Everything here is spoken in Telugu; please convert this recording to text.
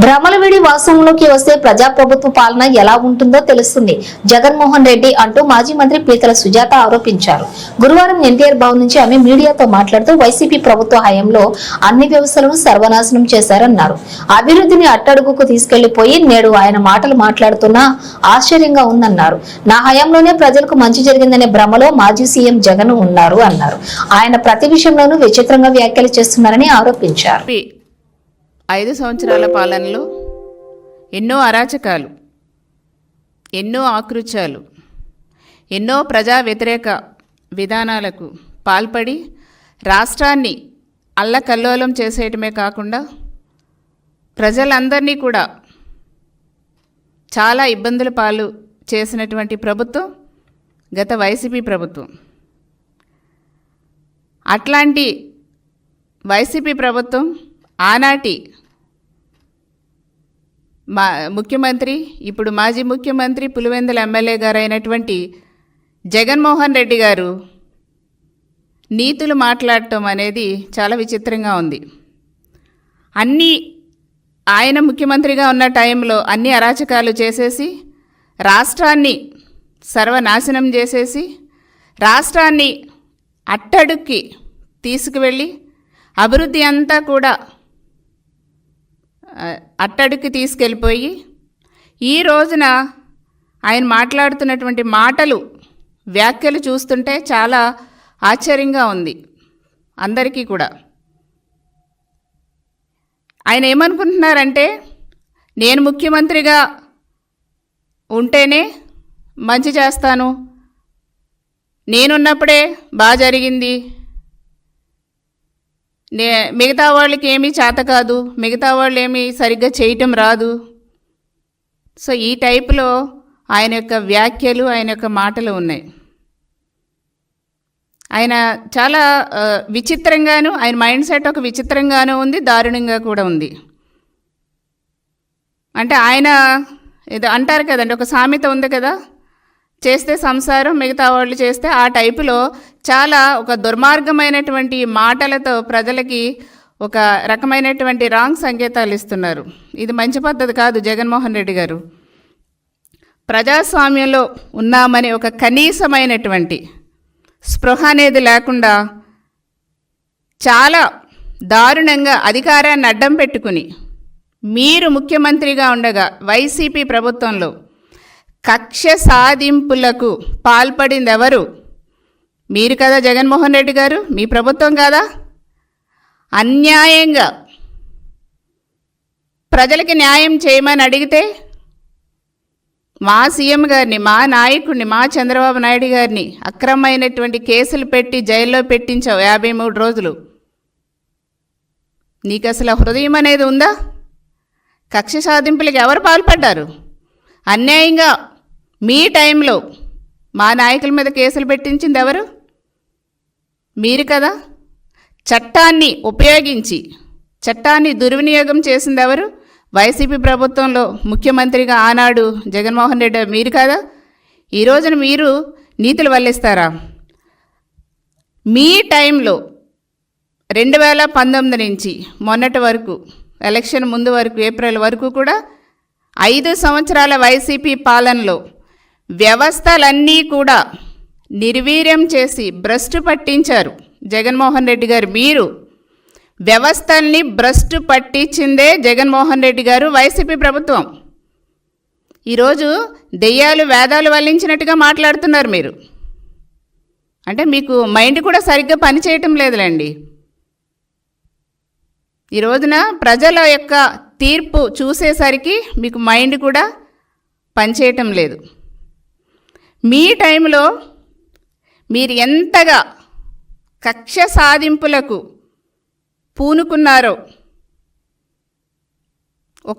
భ్రమలవిడి వాసంలోకి వస్తే ప్రజాప్రభుత్వ పాలన ఎలా ఉంటుందో తెలుస్తుంది. జగన్మోహన్ రెడ్డి అంటూ మాజీ మంత్రి పీతల సుజాత ఆరోపించారు. గురువారం ఎన్టీఆర్ భవన్ నుంచి ఆమె మీడియాతో మాట్లాడుతూ వైసీపీ ప్రభుత్వ హయాంలో అన్ని వ్యవస్థలను సర్వనాశనం చేశారన్నారు. అభివృద్ధిని అట్టడుగుకు తీసుకెళ్ళిపోయి నేడు ఆయన మాటలు మాట్లాడుతున్నా ఆశ్చర్యంగా ఉందన్నారు. నా హయాంలోనే ప్రజలకు మంచి జరిగిందనే భ్రమలో మాజీ సీఎం జగన్ ఉన్నారు అన్నారు. ఆయన ప్రతి విషయంలోనూ విచిత్రంగా వ్యాఖ్యలు చేస్తున్నారని ఆరోపించారు. ఐదు సంవత్సరాల పాలనలో ఎన్నో అరాచకాలు ఎన్నో ఆకృత్యాలు ఎన్నో ప్రజా వ్యతిరేక విధానాలకు పాల్పడి రాష్ట్రాన్ని అల్లకల్లోలం చేసేయటమే కాకుండా ప్రజలందరినీ కూడా చాలా ఇబ్బందుల పాలు చేసినటువంటి ప్రభుత్వం గత వైసీపీ ప్రభుత్వం. అట్లాంటి వైసీపీ ప్రభుత్వం ఆనాటి మా ముఖ్యమంత్రి ఇప్పుడు మాజీ ముఖ్యమంత్రి పులివెందుల ఎమ్మెల్యే గారు అయినటువంటి జగన్మోహన్ రెడ్డి గారు నీతులు మాట్లాడటం అనేది చాలా విచిత్రంగా ఉంది. అన్నీ ఆయన ముఖ్యమంత్రిగా ఉన్న టైంలో అన్ని అరాచకాలు చేసేసి రాష్ట్రాన్ని సర్వనాశనం చేసేసి రాష్ట్రాన్ని అట్టడుక్కి తీసుకువెళ్ళి అభివృద్ధి అంతా కూడా ఆ, తీసుకెళ్ళిపోయి ఈ రోజున ఆయన మాట్లాడుతున్నటువంటి మాటలు వ్యాఖ్యలు చూస్తుంటే చాలా ఆశ్చర్యంగా ఉంది అందరికీ కూడా. ఆయన ఏమనుకుంటున్నారంటే నేను ముఖ్యమంత్రిగా ఉంటేనే మంచి చేస్తాను. నేనున్నప్పుడే బాగా జరిగింది. మిగతా వాళ్ళకి ఏమీ చేత కాదు. మిగతా వాళ్ళు ఏమీ సరిగ్గా చేయటం రాదు. సో ఈ టైపులో ఆయన యొక్క వ్యాఖ్యలు ఆయన యొక్క మాటలు ఉన్నాయి. ఆయన చాలా విచిత్రంగాను ఆయన మైండ్ సెట్ ఒక విచిత్రంగాను ఉంది దారుణంగా కూడా ఉంది. అంటే ఆయన ఇది అంటారు కదండి ఒక సామెత ఉంది కదా? చేస్తే సంసారం మిగతా వాళ్ళు చేస్తే ఆ టైపులో చాలా ఒక దుర్మార్గమైనటువంటి మాటలతో ప్రజలకి ఒక రకమైనటువంటి రాంగ్ సంకేతాలు ఇస్తున్నారు. ఇది మంచి పద్ధతి కాదు జగన్మోహన్ రెడ్డి గారు. ప్రజాస్వామ్యంలో ఉన్నామని ఒక కనీసమైనటువంటి స్పృహ అనేది లేకుండా చాలా దారుణంగా అధికారాన్ని అడ్డం పెట్టుకుని మీరు ముఖ్యమంత్రిగా ఉండగా వైసీపీ ప్రభుత్వంలో కక్ష సాధింపులకు పాల్పడింది ఎవరు మీరు కదా జగన్మోహన్ రెడ్డి గారు? మీ ప్రభుత్వం కాదా? అన్యాయంగా ప్రజలకి న్యాయం చేయమని అడిగితే మా సీఎం గారిని మా నాయకుడిని మా చంద్రబాబు నాయుడు గారిని అక్రమమైనటువంటి కేసులు పెట్టి జైల్లో పెట్టించావు యాభై మూడు రోజులు. నీకు అసలు హృదయం అనేది ఉందా? కక్ష సాధింపులకు ఎవరు పాల్పడ్డారు? అన్యాయంగా మీ టైంలో మా నాయకుల మీద కేసులు పెట్టించింది ఎవరు? మీరు కదా? చట్టాన్ని ఉపయోగించి చట్టాన్ని దుర్వినియోగం చేసింది ఎవరు? వైసీపీ ప్రభుత్వంలో ముఖ్యమంత్రిగా ఆనాడు జగన్మోహన్ రెడ్డి మీరు కదా? ఈ రోజున మీరు నీతులు వల్లిస్తారా? మీ టైంలో రెండు వేల పంతొమ్మిది నుంచి మొన్నటి వరకు ఎలక్షన్ ముందు వరకు ఏప్రిల్ వరకు కూడా ఐదు సంవత్సరాల వైసీపీ పాలనలో వ్యవస్థలన్నీ కూడా నిర్వీర్యం చేసి భ్రష్టు పట్టించారు. జగన్మోహన్ రెడ్డి గారు మీరు వ్యవస్థల్ని భ్రష్టు పట్టించిందే జగన్మోహన్ రెడ్డి గారు వైసీపీ ప్రభుత్వం. ఈరోజు దెయ్యాలు వేదాలు వల్లించినట్టుగా మాట్లాడుతున్నారు మీరు. అంటే మీకు మైండ్ కూడా సరిగ్గా పనిచేయటం లేదులేండి. ఈ రోజున ప్రజల యొక్క తీర్పు చూసేసరికి మీకు మైండ్ కూడా పనిచేయటం లేదు. మీ టైంలో మీరు ఎంతగా కక్ష సాధింపులకు పూనుకున్నారో